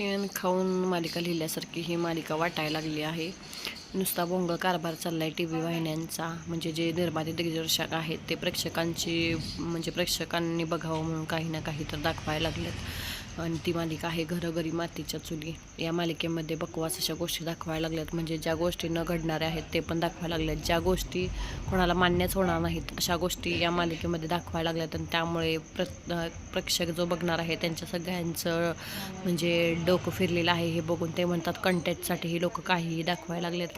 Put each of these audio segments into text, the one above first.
शेण खाऊन मालिका लिहिल्यासारखी ही मालिका वाटायला लागली आहे. नुसता बोंग कारभार चाललाय टी व्ही वाहिन्यांचा. म्हणजे जे निर्माते दिग्दर्शक आहेत ते प्रेक्षकांची म्हणजे प्रेक्षकांनी बघावं म्हणून काही ना काही तर दाखवायला लागलेत. आणि ती मालिका आहे घरोघरी मातीच्या चुली. या मालिकेमध्ये बकवास अशा गोष्टी दाखवायला लागल्यात. म्हणजे ज्या गोष्टी न घडणाऱ्या आहेत ते पण दाखवायला लागल्यात. ज्या गोष्टी कोणाला मान्यच होणार नाहीत अशा गोष्टी या मालिकेमध्ये दाखवायला लागल्यात. आणि त्यामुळे प्र प्रेक्षक जो बघणार आहे त्यांच्या सगळ्यांचं म्हणजे डोकं फिरलेलं आहे हे बघून ते म्हणतात कंटेंटसाठीही लोक काहीही दाखवायला लागलेत.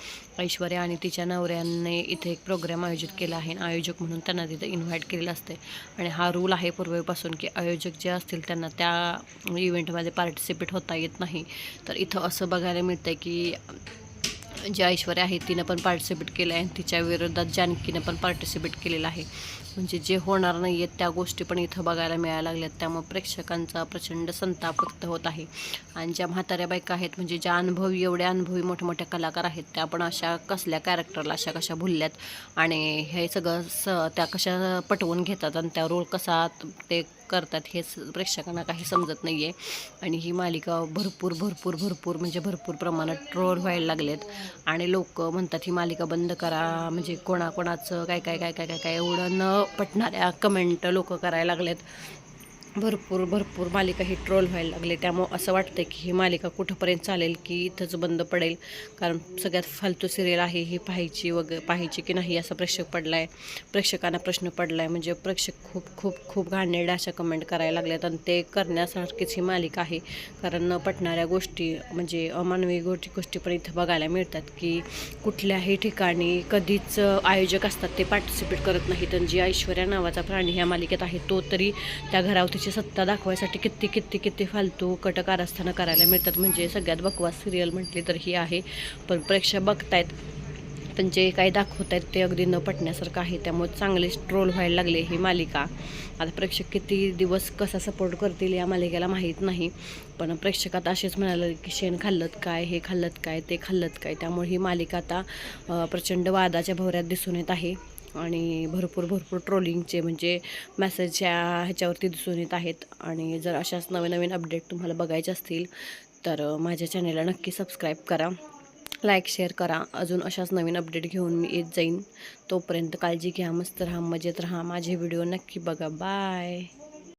ऐश्वर्या आणि तिच्या नवऱ्याने इथे एक प्रोग्राम आयोजित केला आहे. आणि आयोजक म्हणून त्यांना तिथं इन्व्हाइट केलेलं असते आणि हा रूल आहे पूर्वीपासून की आयोजक जे असतील त्यांना त्या इव्हेंटमध्ये पार्टिसिपेट होता येत नाही. तर इथं असं बघायला मिळतं की जी ऐश्वर्या आहे तिनं पण पार्टिसिपेट केलं आहे तिच्या विरोधात जानकीनं पण पार्टिसिपेट केलेलं आहे. म्हणजे जे होणार नाही आहेत त्या गोष्टी पण इथं बघायला मिळायला लागल्यात. त्यामुळे प्रेक्षकांचा प्रचंड संताप व्यक्त होत आहे. आणि ज्या म्हाताऱ्या बायका आहेत म्हणजे ज्या अनुभवी एवढ्या अनुभवी मोठमोठ्या कलाकार आहेत त्या पण अशा कसल्या कॅरेक्टरला अशा कशा भुलल्यात? आणि हे सगळं स त्या कशा पटवून घेतात आणि त्या रोल कसा ते करतात हेच प्रेक्षकांना काही समजत नाही आहे आणि ही मालिका भरपूर भरपूर भरपूर म्हणजे भरपूर प्रमाणात ट्रोल व्हायला लागलेत. आणि लोक म्हणतात ही मालिका बंद करा म्हणजे कोणाकोणाचं काय काय काय काय काय काय एवढं न पटणाऱ्या कमेंट लोक करायला लागलेत. भरपूर भरपूर मालिका ही ट्रोल व्हायला लागले. त्यामुळं असं वाटतं की ही मालिका कुठंपर्यंत चालेल की इथंच बंद पडेल? कारण सगळ्यात फालतू सिरियल आहे ही पाहायची वगैरे पाहायची की नाही असा प्रेक्षक पडला आहे प्रेक्षकांना प्रश्न पडला आहे म्हणजे प्रेक्षक खूप खूप खूप घाणेरड्या अशा कमेंट करायला लागल्यात आणि ते करण्यासारखीच ही मालिका आहे. कारण न पटणाऱ्या गोष्टी म्हणजे अमानवी गोष्टी गोष्टी पण इथं बघायला मिळतात की कुठल्याही ठिकाणी कधीच आयोजक असतात ते पार्टिसिपेट करत नाहीत. आणि जी ऐश्वर्या नावाचा प्राणी ह्या मालिकेत आहे तो तरी त्या घरावरती तिची सत्ता दाखवायसाठी किती किती किती फालतू कटक आरास्थानं करायला मिळतात. म्हणजे सगळ्यात बकवास सिरियल म्हटली तर ही आहे. पण प्रेक्षक बघतायत पण जे काही दाखवत आहेत ते अगदी न पटण्यासारखं आहे. त्यामुळे चांगलेच ट्रोल व्हायला लागले ही मालिका. आता प्रेक्षक किती दिवस कसा सपोर्ट करतील या मालिकेला माहीत नाही. पण प्रेक्षक आता असेच म्हणाले की शेण खाल्लत काय हे खाल्लत काय ते खाल्लत काय. त्यामुळे ही मालिका आता प्रचंड वादाच्या भोवऱ्यात दिसून येत आहे. आणि भरपूर भरपूर ट्रोलिंगचे म्हणजे मॅसेजच्या ह्याच्यावरती दिसून येत आहेत. आणि जर अशाच नवीन नवीन अपडेट तुम्हाला बघायचे असतील तर माझ्या चॅनेलला नक्की सबस्क्राईब करा. लाईक शेअर करा. अजून अशाच नवीन अपडेट घेऊन मी येत जाईन. तोपर्यंत काळजी घ्या मस्त राहा मजेत राहा. माझे व्हिडिओ नक्की बघा. बाय